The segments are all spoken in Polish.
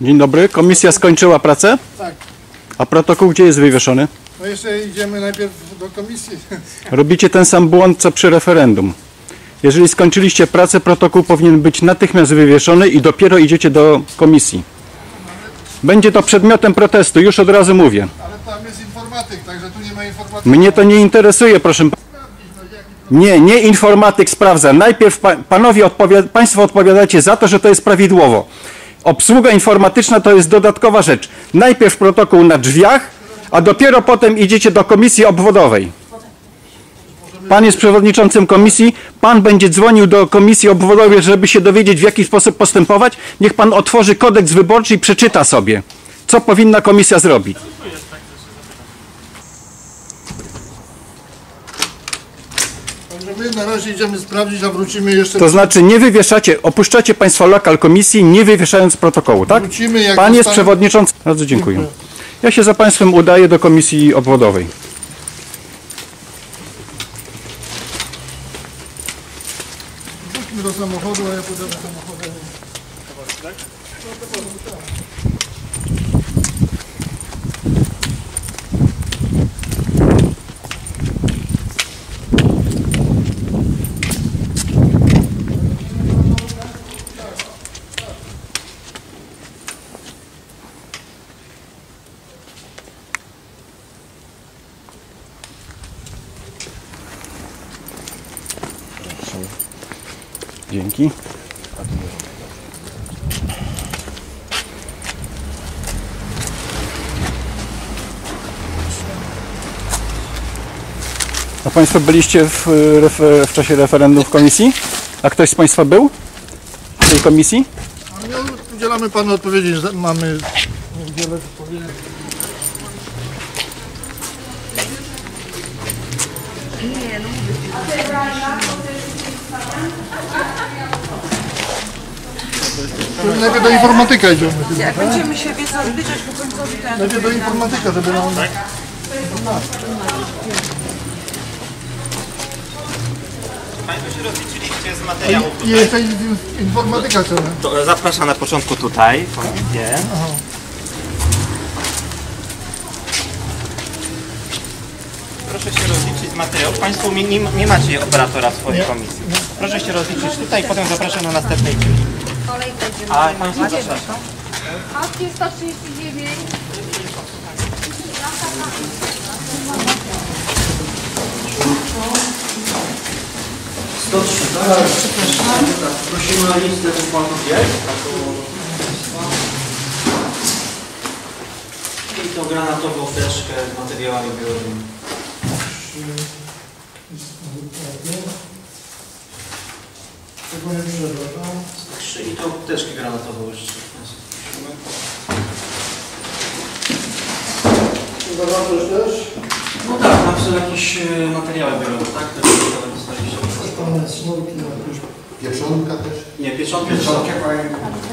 Dzień dobry. Komisja skończyła pracę? Tak. A protokół gdzie jest wywieszony? No jeszcze idziemy najpierw do komisji. Robicie ten sam błąd co przy referendum. Jeżeli skończyliście pracę, protokół powinien być natychmiast wywieszony i dopiero idziecie do komisji. Będzie to przedmiotem protestu, już od razu mówię. Ale tam jest informatyk, także tu nie ma informatyki. Mnie to nie interesuje, proszę. pa- Nie, nie informatyk sprawdza. Najpierw pa, panowie odpowiada, państwo odpowiadacie za to, że to jest prawidłowo. Obsługa informatyczna to jest dodatkowa rzecz. Najpierw protokół na drzwiach, a dopiero potem idziecie do komisji obwodowej. Pan jest przewodniczącym komisji, pan będzie dzwonił do komisji obwodowej, żeby się dowiedzieć w jaki sposób postępować. Niech pan otworzy kodeks wyborczy i przeczyta sobie, co powinna komisja zrobić. Także my na razie idziemy sprawdzić, a wrócimy jeszcze. To znaczy nie wywieszacie, opuszczacie Państwo lokal komisji, nie wywieszając protokołu, tak? Wrócimy, jak Pan jest przewodniczący. Bardzo dziękuję. Ja się za Państwem udaję do komisji obwodowej. Wróćmy do samochodu, a ja pójdę do Dzięki. A Państwo byliście w, w czasie referendum w komisji? A ktoś z Państwa był w tej komisji? My udzielamy panu odpowiedzi, że mamy wiele powiedzieć. To Najpierw do informatyka idziemy. Jak będziemy się wiedzą zbliżać po końcowi ten... Najpierw do informatyka, żeby nam... Państwo się rozliczyliście z materiałów jeszcze in- informatyka chcemy. To zapraszam na początku tutaj, komisję. Proszę się rozliczyć z materiałów. Państwo nie, nie, nie macie operatora w swojej komisji. Proszę się rozliczyć tutaj, potem zapraszam na następnej chwili. Kolej będzie. A Państwo zapraszam. Akcje 139. Prosimy o listę jest. I to granatową teczkę z materiałami biologicznymi. Tego nie. Trzy i to teczkę granatową jeszcze. Zobaczysz też? No tak, tam są jakieś e, materiały biologiczne, tak? Te, które dostaliście. Pane smolki, jakieś pieczonka też. Nie, pieczątkę. Pieczonkę mają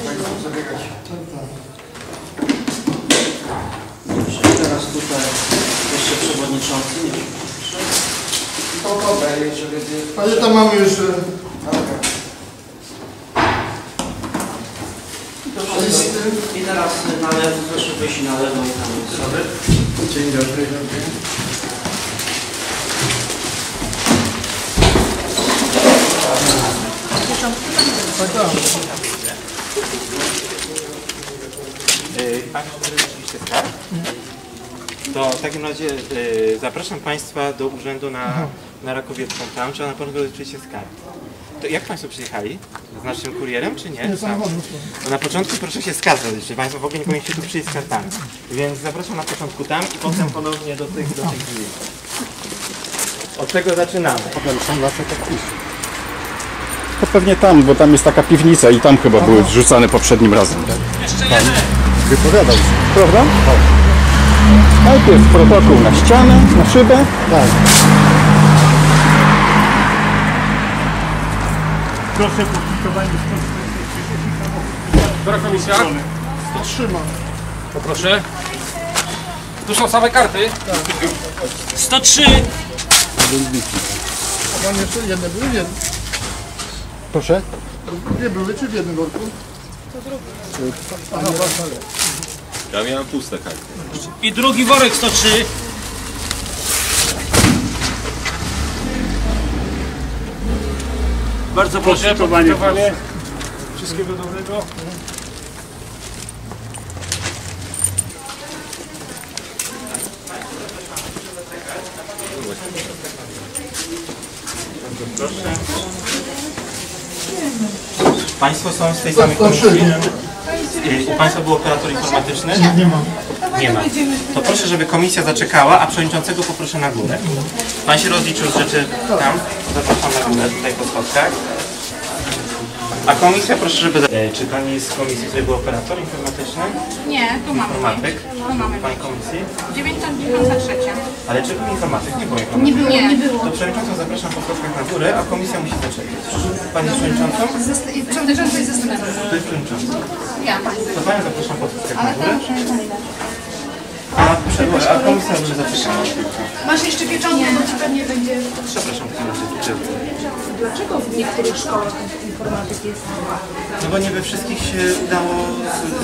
Państwo zabiegać. Tak, tak. Dobrze, teraz tutaj jeszcze przewodniczący. Nie wiem. To dobra, jeżeli Ale tam mamy To wszystko. I teraz na lewo, proszę wyjść na lewo i tam jest. Dobry. Dzień dobry. Rzeczywiście skarb? To w takim razie yy, zapraszam Państwa do urzędu na, na Rakowiecką tam, czy na pewno rzeczywiście skarb. To jak Państwo przyjechali? Z naszym kurierem, czy nie? No na początku proszę się skarb że Państwo w ogóle nie powinniście tu przyjść z kartami. Więc zapraszam na początku tam i potem ponownie do tych, do tych drzwi. Od czego zaczynamy? Potem są nasze podpisy. To pewnie tam, bo tam jest taka piwnica i tam chyba były zrzucane poprzednim razem. Tak? Wypowiadał się. Prawda? Najpierw protokół na ścianę, na szybę. Tak. Która komisja? Trzyma. Poproszę. Tu są same karty. 103. A pan jeszcze jedne były? Jedne. Proszę. Dwie były, czy w jednym worku? Ja miałem puste karty. I drugi worek 103. Bardzo proszę, podpitowanie. Wszystkiego dobrego. Państwo są z tej samej komisji? U Państwa był operator informatyczny? Nie ma. Nie ma. To proszę, żeby komisja zaczekała, a przewodniczącego poproszę na górę. Pan się rozliczył z rzeczy tam. Zapraszam na górę, tutaj po schodkach. A komisja proszę, żeby... E, Czy Pani jest z komisji, tutaj był operator informatyczny? Nie, tu mamy. Informatyk? Tu mamy. Pani komisji? 993. Ale czy był informatyk? Nie był informatyk. Nie było, nie było. To przewodniczącą zapraszam po schodkach na górę, a komisja musi zaczekać. Pani przewodniczącą? Przewodniczący jest zastępcą. To jest przewodnicząca. Ja. To Panią zapraszam po schodkach na Ale górę. A, przed- a komisja może zaczekała. Masz jeszcze pieczątkę, bo ci pewnie będzie... Przepraszam, w takim razie. Dlaczego w niektórych szkołach informatyk jest? No bo nie we wszystkich się udało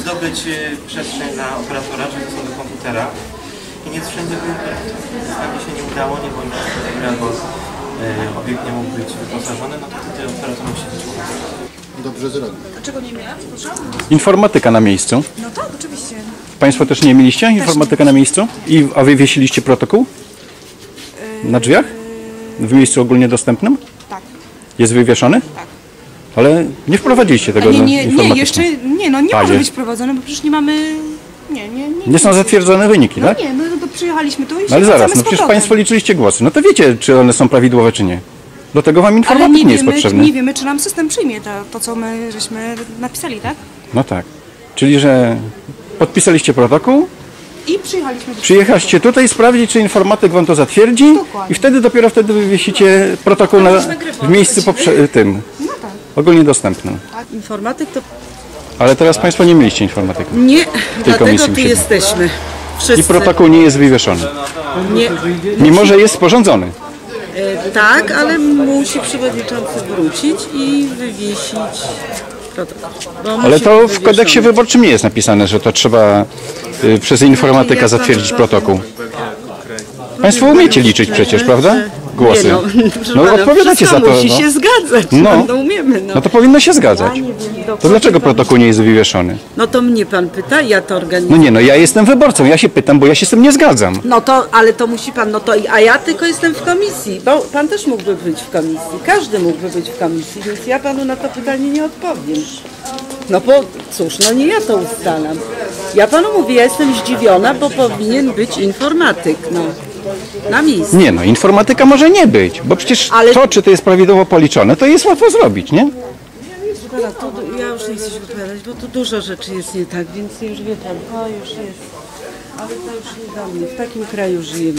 zdobyć e, przestrzeń na operatora, czyli są do komputera. I nie wszędzie był operator. Mi się nie udało, nie bądź albo e, obiekt nie mógł być wyposażony, no to wtedy operator musi być. Dobrze zrobił. Dlaczego nie miałam? Proszę? Informatyka na miejscu. No tak, oczywiście. Państwo też nie mieliście informatyka na miejscu? I, a wy wiesiliście protokół? Na drzwiach? W miejscu ogólnie dostępnym? Tak. Jest wywieszony? Tak. Ale nie wprowadziliście tego Nie, do nie, nie, informatycznego. jeszcze nie, no nie A, może nie. być prowadzone, bo przecież nie mamy. Nie, nie, nie. Nie są zatwierdzone wyniki, No tak? nie, no to przyjechaliśmy tu i No się ale zaraz, wracamy no z przecież powrotem. Państwo liczyliście głosy. No to wiecie, czy one są prawidłowe, czy nie. Do tego Wam Ale informatyk nie nie jest wiemy, potrzebny. nie wiemy, czy nam system przyjmie to, to, co my żeśmy napisali, tak? No tak. Czyli, że podpisaliście protokół, I przyjechaliśmy przyjechaliście tutaj sprawdzić, czy informatyk Wam to zatwierdzi Dokładnie. i wtedy dopiero wtedy wywiesicie protokół na, w miejscu poprze- tym, No tak. ogólnie dostępnym. Informatyk to Ale teraz Państwo nie mieliście informatyka. nie, dlatego komisji tu jesteśmy. I Wszyscy. protokół nie jest wywieszony. Nie, Mimo, że jest sporządzony. e, tak, ale musi przewodniczący wrócić i wywiesić Ale to w kodeksie wyborczym nie jest napisane, że to trzeba y, przez informatyka zatwierdzić protokół. Państwo umiecie liczyć przecież, prawda? Głosy. Nie no, No pana, odpowiadacie za to. musi no. się zgadzać, No. no, no umiemy. No. No to powinno się zgadzać. Ja nie wiem, To dlaczego protokół nie jest wywieszony? No to mnie pan pyta, ja to No organizuję. nie, no ja jestem wyborcą, ja się pytam, bo ja się z tym nie zgadzam. No to, ale to musi pan, no to, a ja tylko jestem w komisji, bo pan też mógłby być w komisji, każdy mógłby być w komisji, więc ja panu na to pytanie nie odpowiem. No bo cóż, no nie ja to ustalam. Ja panu mówię, ja jestem zdziwiona, bo powinien być informatyk, no, na miejscu. Nie no, informatyka może nie być, bo przecież Ale- to, czy to jest prawidłowo policzone, to jest łatwo zrobić, nie? Pana, tu, ja już nie chcę się wypowiadać, bo tu dużo rzeczy jest nie tak, więc już wie pan, to już jest. Ale to już nie do mnie, w takim kraju żyjemy.